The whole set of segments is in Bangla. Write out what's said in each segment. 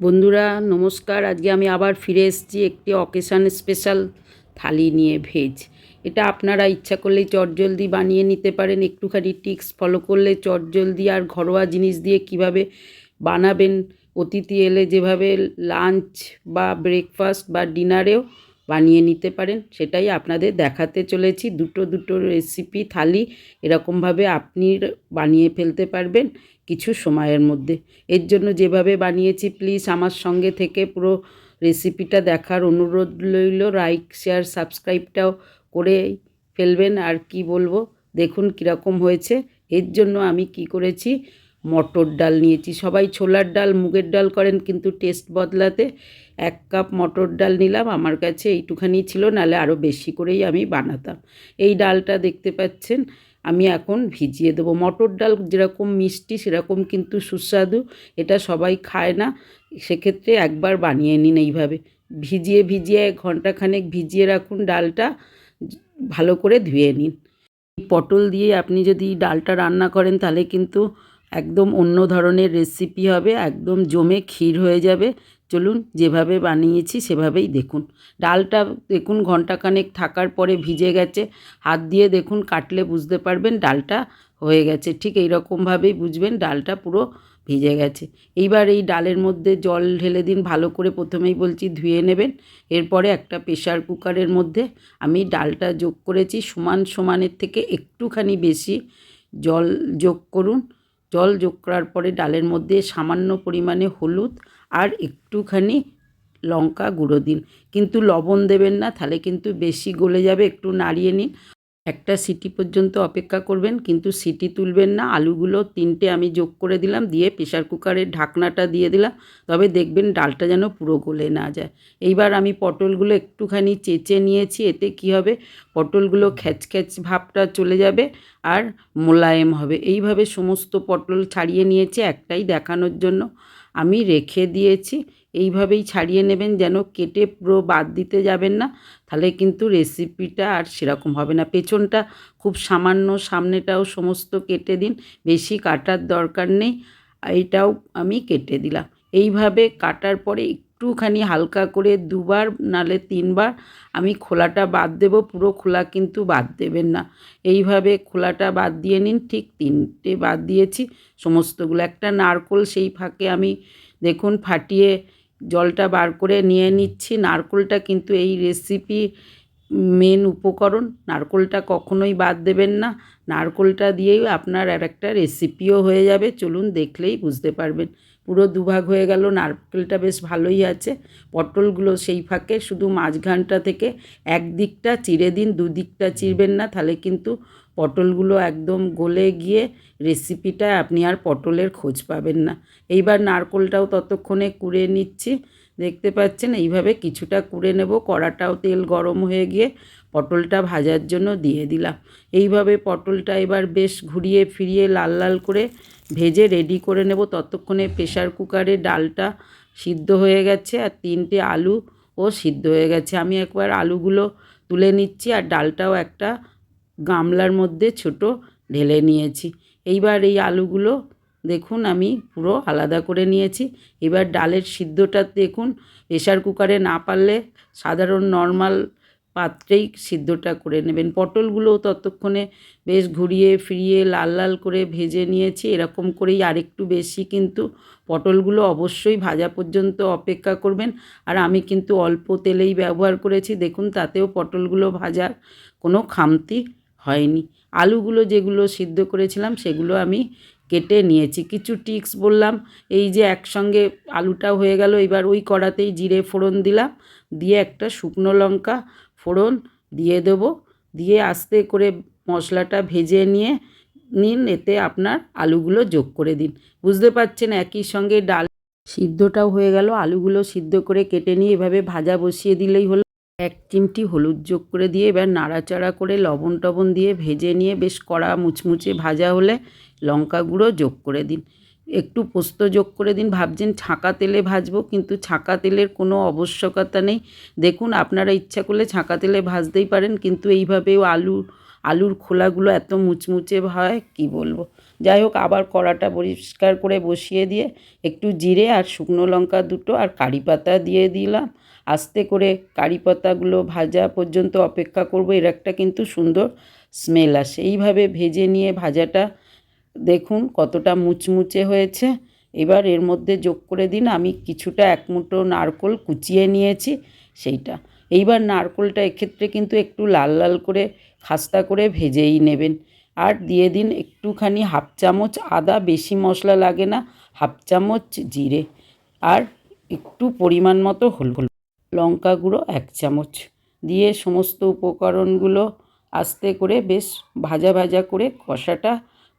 বন্ধুরা, নমস্কার। আজকে আমি আবার ফিরে এসেছি একটি অকেশান স্পেশাল থালি নিয়ে ভেজ এটা আপনারা ইচ্ছা করলেই চটজলদি বানিয়ে নিতে পারেন। একটুখানি টিক্স ফলো করলে চটজলদি আর ঘরোয়া জিনিস দিয়ে কীভাবে বানাবেন, অতিথি এলে যেভাবে লাঞ্চ বা ব্রেকফাস্ট বা ডিনারেও বানিয়ে নিতে পারেন, সেটাই আপনাদের দেখাতে চলেছি। দুটো দুটো রেসিপি থালি এরকমভাবে আপনি বানিয়ে ফেলতে পারবেন। কিছু সময়ের মধ্যে। এর জন্য যেভাবে বানিয়েছি প্লিজ আমার সঙ্গে থেকে পুরো রেসিপিটা দেখার অনুরোধ রইল। লাইক শেয়ার সাবস্ক্রাইবটাও করে ফেলবেন। আর কি বলব? দেখুন কীরকম হয়েছে। এর জন্য আমি কি করেছি? মটর ডাল নিয়েছি। সবাই ছোলার ডাল, মুগের ডাল করেন, কিন্তু টেস্ট বদলাতে এক কাপ মটর ডাল নিলাম। আমার কাছে এইটুখানি ছিল নাহলে আরও বেশি করেই আমি বানাতাম। এই ডালটা দেখতে পাচ্ছেন আমি এখন ভিজিয়ে দেবো। মটর ডাল যেরকম মিষ্টি, সেরকম কিন্তু সুস্বাদু। এটা সবাই খায় না। সেক্ষেত্রে একবার বানিয়ে নিন এইভাবে। ভিজিয়ে ভিজিয়ে ঘন্টাখানেক ভিজিয়ে রাখুন ডালটা। ভালো করে ধুয়ে নিন। পটল দিয়ে আপনি যদি ডালটা রান্না করেন, তাহলে কিন্তু একদম অন্য ধরনের রেসিপি হবে। একদম জমে ক্ষীর হয়ে যাবে। চলুন যেভাবে বানিয়েছি সেভাবেই দেখুন। ডালটা দেখুন ঘন্টাখানেক থাকার পরে ভিজে গেছে। হাত দিয়ে দেখুন কাটলে বুঝতে পারবেন ডালটা হয়ে গেছে। ঠিক এই রকমভাবেই বুঝবেন ডালটা পুরো ভিজে গেছে। এইবার এই ডালের মধ্যে জল ঢেলে দিন, ভালো করে প্রথমেই বলছি ধুয়ে নেবেন। এরপরে একটা প্রেশার কুকারের মধ্যে আমি ডালটা যোগ করেছি। সমান সমানের থেকে একটুখানি বেশি জল যোগ করুন। জল যোগ করার পরে ডালের মধ্যে সামান্য পরিমাণে হলুদ আর একটুখানি লঙ্কা গুঁড়ো দিন। কিন্তু লবণ দেবেন না, তাহলে কিন্তু বেশি গলে যাবে, একটু নাড়িয়ে নিন। একটা সিটি পর্যন্ত অপেক্ষা করবেন, কিন্তু সিটি তুলবেন না। আলুগুলো তিনটে আমি যোগ করে দিলাম, দিয়ে প্রেশার কুকারের ঢাকনাটা দিয়ে দিলাম। তবে দেখবেন ডালটা যেন পুরো গলে না যায়। এইবার আমি পটলগুলো একটুখানি চেঁচে নিয়েছি, এতে কি হবে? পটলগুলো খ্যাচ খ্যাচ ভাবটা চলে যাবে আর মোলায়েম হবে। এইভাবে সমস্ত পটল ছাড়িয়ে নিয়েছে একটাই দেখানোর জন্য। আমি রেখে দিয়েছি। এইভাবেই ছাড়িয়ে নেবেন যেন কেটে পুরো বাদ দিতে যাবেন না। তাহলে কিন্তু রেসিপিটা আর সেরকম হবে না। পেছনটা খুব সামান্য, সামনেটাও সমস্ত কেটে দিন। বেশি কাটার দরকার নেই। এইটাও আমি কেটে দিলাম। এইভাবে কাটার পরে একটুখানি হালকা করে দুবার, নালে তিনবার আমি খোলাটা বাদ দেব, পুরো খোলা কিন্তু বাদ দেবেন না। এইভাবে খোলাটা বাদ দিয়ে নিন, ঠিক তিনটে বাদ দিয়েছি, সমস্তগুলো। একটা নারকোল সেই ফাঁকে আমি দেখুন ফাটিয়ে জলটা বার করে নিয়ে নিচ্ছি। নারকোলটা কিন্তু এই রেসিপি মেন উপকরণ। নারকোলটা কখনোই বাদ দেবেন না। নারকোলটা দিয়েই আপনার আর একটা রেসিপিও হয়ে যাবে। চলুন দেখলেই বুঝতে পারবেন পুরো দুভাগ হয়ে গেল, নারকেলটা বেশ ভালোই আছে। পটলগুলো সেই ফাঁকে, শুধু মাঝখানটা থেকে একদিকটা চিড়ে দিন, দুদিকটা চিরবেন না। তাহলে কিন্তু পটলগুলো একদম গলে গিয়ে রেসিপিটা আপনি আর পটলের খোঁজ পাবেন না। এইবার নারকেলটাও ততক্ষণে কুড়ে নিচ্ছি। দেখতে পাচ্ছেন, এইভাবে কিছুটা কুড়ে নেব। কড়াটাও তেল গরম হয়ে গিয়ে পটলটা ভাজার জন্য দিয়ে দিলাম। এইভাবে পটলটা এবার বেশ ঘুরিয়ে ফিরিয়ে লাল লাল করে ভেজে রেডি করে নেব। ততক্ষণে প্রেশার কুকারে ডালটা সিদ্ধ হয়ে গেছে আর তিনটে আলু ও সিদ্ধ হয়ে গেছে। আমি একবার আলুগুলো তুলে নিচ্ছি আর ডালটাও একটা গামলার মধ্যে ছোট ঢেলে নিয়েছি। এইবার এই আলুগুলো দেখুন, আমি পুরো আলাদা করে নিয়েছি। এবার ডালের সিদ্ধটা দেখুন প্রেশার কুকারে না পারলে সাধারণ নর্মাল পাত্রেই সিদ্ধটা করে নেবেন। পটলগুলোও ততক্ষণে বেশ ঘুরিয়ে ফিরিয়ে লাল লাল করে ভেজে নিয়েছি, এরকম করেই আরেকটু বেশি কিন্তু পটলগুলো অবশ্যই ভাজা পর্যন্ত অপেক্ষা করবেন। আর আমি কিন্তু অল্প তেলেই ব্যবহার করেছি, দেখুন, তাতেও পটলগুলো ভাজার কোনো খামতি হয়নি। আলুগুলো যেগুলো সিদ্ধ করেছিলাম, সেগুলো আমি কেটে নিয়েছি। কিছু টিক্স বললাম, এই যে একসঙ্গে আলুটা হয়ে গেল, এবার ওই কড়াতেই জিরে ফোড়ন দিলাম, দিয়ে একটা শুকনো লঙ্কা ফোড়ন দিয়ে দেবো, দিয়ে আস্তে করে মশলাটা ভেজে নিয়ে নিন, এতে আপনার আলুগুলো যোগ করে দিন। বুঝতে পারছেন, একই সঙ্গে ডাল সিদ্ধটাও হয়ে গেল, আলুগুলো সিদ্ধ করে কেটে নিয়ে এভাবে ভাজা বসিয়ে দিলেই হলো। এক চিমটি হলুদ যোগ করে দিয়ে এবার নাড়াচাড়া করে লবণ টবণ দিয়ে ভেজে নিয়ে বেশ কড়া মুচমুচে ভাজা হলে লঙ্কা গুঁড়ো যোগ করে দিন। একটু পোস্ত যোগ করে দিন। ভাবছেন ছাঁকা তেলে ভাজবো, কিন্তু ছাঁকা তেলের কোনো আবশ্যকতা নেই। দেখুন, আপনারা ইচ্ছা করলে ছাঁকা তেলে ভাজতেই পারেন, কিন্তু এইভাবেও আলু আলুর খোলাগুলো এত মুচমুচে হয়, কি বলব? যাই হোক, আবার কড়াটা পরিষ্কার করে বসিয়ে দিয়ে একটু জিরে আর শুকনো লঙ্কা দুটো আর কারি পাতা দিয়ে দিলাম। আস্তে করে কারি পাতাগুলো ভাজা পর্যন্ত অপেক্ষা করব, এর একটা কিন্তু সুন্দর স্মেল আসে। এইভাবে ভেজে নিয়ে ভাজাটা দেখুন কতটা মুচমুচে হয়েছে। এবার এর মধ্যে যোগ করে দিন, আমি কিছুটা এক মুঠো নারকোল কুচিয়ে নিয়েছি সেইটা। এইবার নারকোলটা এক্ষেত্রে কিন্তু একটু লাল লাল করে খাস্তা করে ভেজেই নেবেন। আর দিয়ে দিন একটুখানি হাফ চামচ আদা, বেশি মশলা লাগে না, হাফ চামচ জিরে আর একটু পরিমাণ মতো হলুদ লঙ্কা গুঁড়ো এক চামচ। দিয়ে সমস্ত উপকরণগুলো আস্তে করে বেশ ভাজা ভাজা করে কষাটা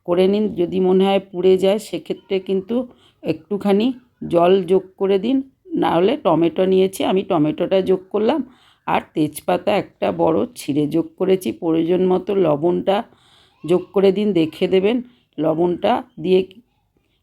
করে নিন। যদি মনে হয় পুড়ে যায়, সেক্ষেত্রে কিন্তু একটুখানি জল যোগ করে দিন। না হলে টমেটো নিয়েছি, আমি টমেটোটা যোগ করলাম আর তেজপাতা একটা বড় ছিঁড়ে যোগ করেছি। প্রয়োজন মতো লবণটা যোগ করে দিন, দেখে দেবেন। লবণটা দিয়ে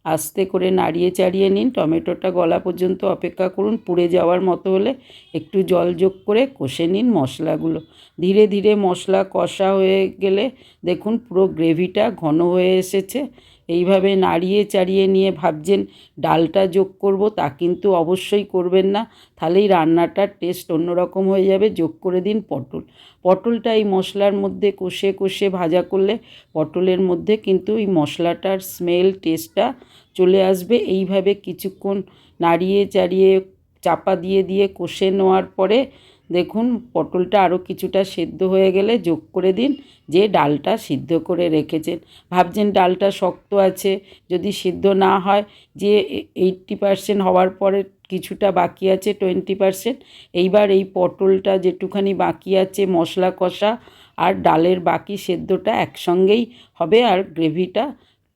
আস্তে করে নাড়িয়ে চাড়িয়ে নিন। টমেটোটা গলা পর্যন্ত অপেক্ষা করুন। পুড়ে যাওয়ার মতো হলে একটু জল যোগ করে কষে নিন মশলাগুলো। ধীরে ধীরে মশলা কষা হয়ে গেলে দেখুন পুরো গ্রেভিটা ঘন হয়ে এসেছে। এইভাবে নাড়িয়ে চাড়িয়ে নিয়ে ভাবছেন, ডালটা যোগ করব, তা কিন্তু অবশ্যই করবেন না। তাহলেই রান্নাটার টেস্ট অন্যরকম হয়ে যাবে। যোগ করে দিন পটল। পটলটা এই মশলার মধ্যে কষে কষে ভাজা করলে পটলের মধ্যে কিন্তু এই মশলাটার স্মেল, টেস্টটা চলে আসবে। এইভাবে কিছুক্ষণ নাড়িয়ে চাড়িয়ে চাপা দিয়ে দিয়ে কষে নেওয়ার পরে দেখুন, পটলটা আরও কিছুটা সেদ্ধ হয়ে গেলে যোগ করে দিন। যে ডালটা সিদ্ধ করে রেখেছেন। ভাবছেন ডালটা শক্ত আছে, যদি সিদ্ধ না হয়, যে এইট্টি পারসেন্ট হওয়ার পরে কিছুটা বাকি আছে টোয়েন্টি পারসেন্ট এইবার এই পটলটা যেটুখানি বাকি আছে, মশলা কষা আর ডালের বাকি সেদ্ধটা একসঙ্গেই হবে আর গ্রেভিটা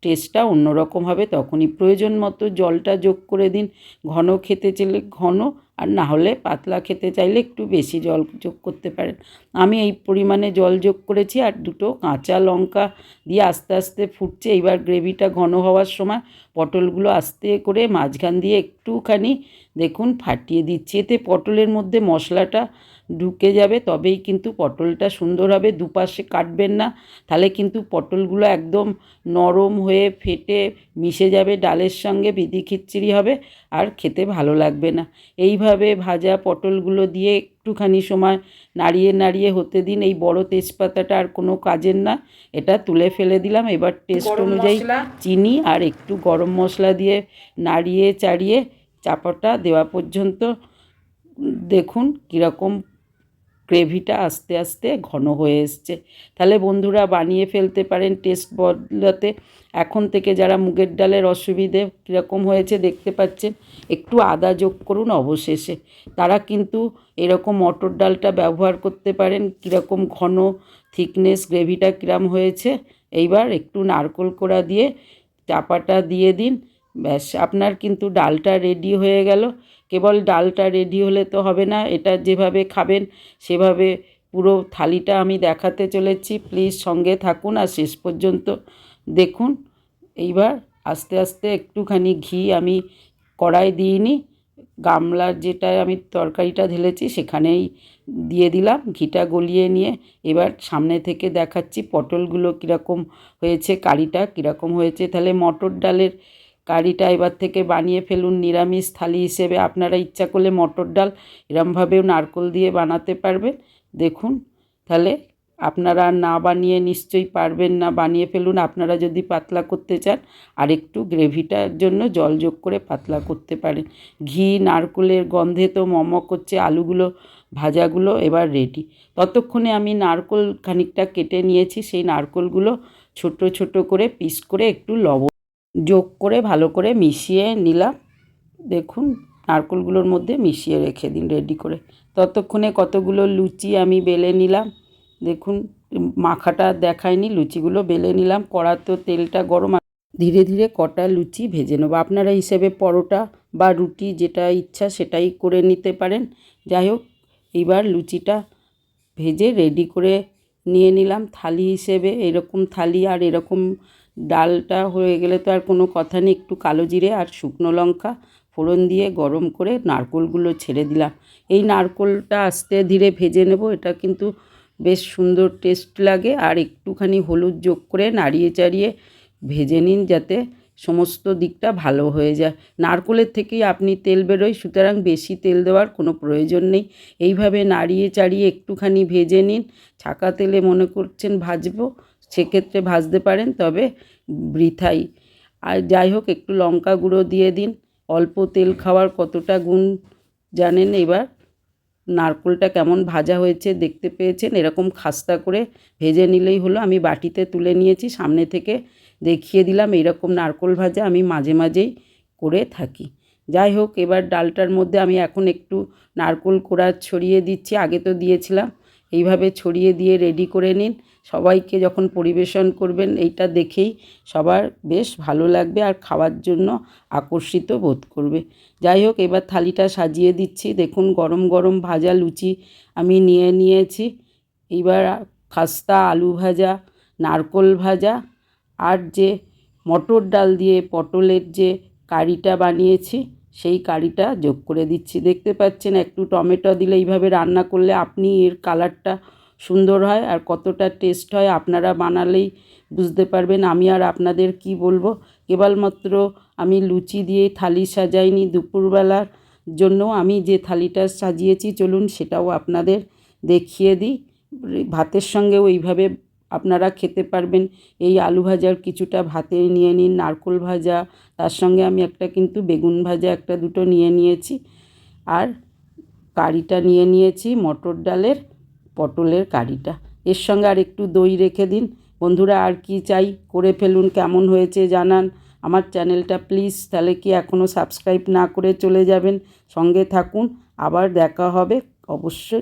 টেস্টটা অন্যরকম হবে তখনই। প্রয়োজন মতো জলটা যোগ করে দিন। ঘন খেতে চাইলে ঘন, আর না হলে পাতলা খেতে চাইলে একটু বেশি জল যোগ করতে পারেন। আমি এই পরিমাণে জল যোগ করেছি, আর দুটো কাঁচা লঙ্কা দিয়ে আস্তে আস্তে ফুটছে। এইবার গ্রেভিটা ঘন হওয়ার সময় পটলগুলো আস্তে করে মাঝখান দিয়ে একটুখানি দেখুন ফাটিয়ে দিচ্ছি। এতে পটলের মধ্যে মশলাটা ঢুকে যাবে তবেই কিন্তু পটলটা সুন্দর হবে। দুপাশে কাটবেন না তাহলে কিন্তু পটলগুলো একদম নরম হয়ে ফেটে মিশে যাবে ডালের সঙ্গে বিধি খিচড়ি হবে আর খেতে ভালো লাগবে না। এইভাবে ভাজা পটলগুলো দিয়ে একটুখানি সময় নাড়িয়ে নাড়িয়ে হতে দিন। এই বড় তেজপাতাটা আর কোনো কাজের না এটা তুলে ফেলে দিলাম। এবার টেস্ট অনুযায়ী চিনি আর একটু গরম মশলা দিয়ে নাড়িয়ে চাড়িয়ে চাপাটা দেওয়া পর্যন্ত দেখুন কীরকম গ্রেভিটা আস্তে আস্তে ঘন হয়ে এসছে। তাহলে বন্ধুরা বানিয়ে ফেলতে পারেন টেস্ট বদলাতে। এখন থেকে যারা মুগের ডালের অসুবিধে কীরকম হয়েছে দেখতে পাচ্ছেন, একটু আদা যোগ করুন অবশেষে। তারা কিন্তু এরকম মটর ডালটা ব্যবহার করতে পারেন, কীরকম ঘন থিকনেস গ্রেভিটা কীরম হয়েছে। এইবার একটু নারকোল কোড়া দিয়ে চাপাটা দিয়ে দিন। ব্যাস, আপনার কিন্তু ডালটা রেডি হয়ে গেল। কেবল ডালটা রেডি হলে তো হবে না, এটা যেভাবে খাবেন সেভাবে পুরো থালিটা আমি দেখাতে চলেছি। প্লিজ সঙ্গে থাকুন আর শেষ পর্যন্ত দেখুন। এইবার আস্তে আস্তে একটুখানি ঘি আমি কড়াই দিইনি গামলার যেটা আমি তরকারিটা ঢেলেছি সেখানেই দিয়ে দিলাম, ঘিটা গলিয়ে নিয়ে। এবার সামনে থেকে দেখাচ্ছি পটলগুলো কীরকম হয়েছে, কারিটা কীরকম হয়েছে। তাহলে মটর ডালের কারিটা এবার থেকে বানিয়ে ফেলুন। নিরামিষ থালি হিসেবে আপনারা ইচ্ছা করলে মটর ডাল এরমভাবেও নারকোল দিয়ে বানাতে পারবেন। দেখুন, তাহলে আপনারা না বানিয়ে নিশ্চয়ই পারবেন না। বানিয়ে ফেলুন, আপনারা যদি পাতলা করতে চান, আর একটু গ্রেভিটার জন্য জল যোগ করে পাতলা করতে পারেন। ঘি, নারকোলের গন্ধে তো মমক করছে, আলুগুলো, ভাজাগুলো এবার রেডি ততক্ষণে আমি নারকোল খানিকটা কেটে নিয়েছি। সেই নারকোলগুলো ছোট ছোট করে পিস করে একটু লবণ যোগ করে, ভালো করে মিশিয়ে নিলাম। দেখুন, নারকোলগুলোর মধ্যে মিশিয়ে রেখে দিন রেডি করে। ততক্ষণে কতগুলো লুচি আমি বেলে নিলাম। দেখুন, মাখাটা দেখায়নি, লুচিগুলো বেলে নিলাম। কড়া তো তেলটা গরম ধীরে ধীরে কটা লুচি ভেজে নেব। আপনারা হিসেবে পরোটা বা রুটি যেটা ইচ্ছা সেটাই করে নিতে পারেন। যাই হোক, এইবার লুচিটা ভেজে রেডি করে নিয়ে নিলাম। থালি হিসেবে এরকম থালি আর এরকম ডালটা হয়ে গেলে তো আর কোনো কথা নেই, একটু কালো জিরে আর শুকনো লঙ্কা ফোড়ন দিয়ে গরম করে নারকোলগুলো ছেড়ে দিলাম। এই নারকোলটা আস্তে ধীরে ভেজে নেব, এটা কিন্তু বেশ সুন্দর টেস্ট লাগে। আর একটুখানি হলুদ যোগ করে নাড়িয়ে চাড়িয়ে ভেজে নিন যাতে সমস্ত দিকটা ভালো হয়ে যায়। নারকোলের থেকেই আপনি তেল বেরোয়, সুতরাং বেশি তেল দেওয়ার কোনো প্রয়োজন নেই। এইভাবে নাড়িয়ে চাড়িয়ে একটুখানি ভেজে নিন। ছাকা তেলে মনে করছেন ভাজবো সেক্ষেত্রে ভাজতে পারেন, তবে বৃথাই। আর যাই হোক, একটু লঙ্কা গুঁড়ো দিয়ে দিন। অল্প তেল খাওয়ার কতটা গুণ জানেন? এবার নারকোলটা কেমন ভাজা হয়েছে দেখতে পেয়েছেন? এরকম খাস্তা করে ভেজে নিলেই হলো। আমি বাটিতে তুলে নিয়েছি, সামনে থেকে দেখিয়ে দিলাম এইরকম নারকোল ভাজা আমি মাঝে মাঝেই করে থাকি। যাই হোক, এবার ডালটার মধ্যে আমি এখন একটু নারকোল কোড়া ছড়িয়ে দিচ্ছি। আগে তো দিয়েছিলাম, এইভাবে ছড়িয়ে দিয়ে রেডি করে নিন। সবাইকে যখন পরিবেশন করবেন, এইটা দেখেই সবার বেশ ভালো লাগবে আর খাওয়ার জন্য আকর্ষিত বোধ করবে। যাই হোক, এবার থালিটা সাজিয়ে দিচ্ছি। দেখুন, গরম গরম ভাজা লুচি আমি নিয়ে নিয়েছি। এইবার খাস্তা, আলু ভাজা, নারকোল ভাজা আর যে মটর ডাল দিয়ে পটলের যে কারিটা বানিয়েছি, সেই কারিটা যোগ করে দিচ্ছি। দেখতে পাচ্ছেন, একটু টমেটো দিলে এইভাবে রান্না করলে আপনি এর কালারটা সুন্দর হয় আর কতটা টেস্ট হয় আপনারা বানালেই বুঝতে পারবেন। আমি আর আপনাদের কি বলব? কেবলমাত্র আমি লুচি দিয়ে থালি সাজাইনি দুপুরবেলার জন্য। আমি যে থালিটা সাজিয়েছি, চলুন সেটাও আপনাদের দেখিয়ে দিই। ভাতের সঙ্গেও এইভাবে আপনারা খেতে পারবেন। এই আলু ভাজার কিছুটা ভাতে নিয়ে নিন, নারকোল ভাজা, তার সঙ্গে আমি একটা কিন্তু বেগুন ভাজা একটা দুটো নিয়ে নিয়েছি। আর কারিটা নিয়ে নিয়েছি, মটর ডালের। পটলের কারিটা। এর সঙ্গে আর একটু দই রেখে দিন। বন্ধুরা, আর কি চাই? করে ফেলুন কেমন হয়েছে জানান। আমার চ্যানেলটা প্লিজ তাহলে কি এখনও সাবস্ক্রাইব না করে চলে যাবেন? সঙ্গে থাকুন। আবার দেখা হবে অবশ্যই।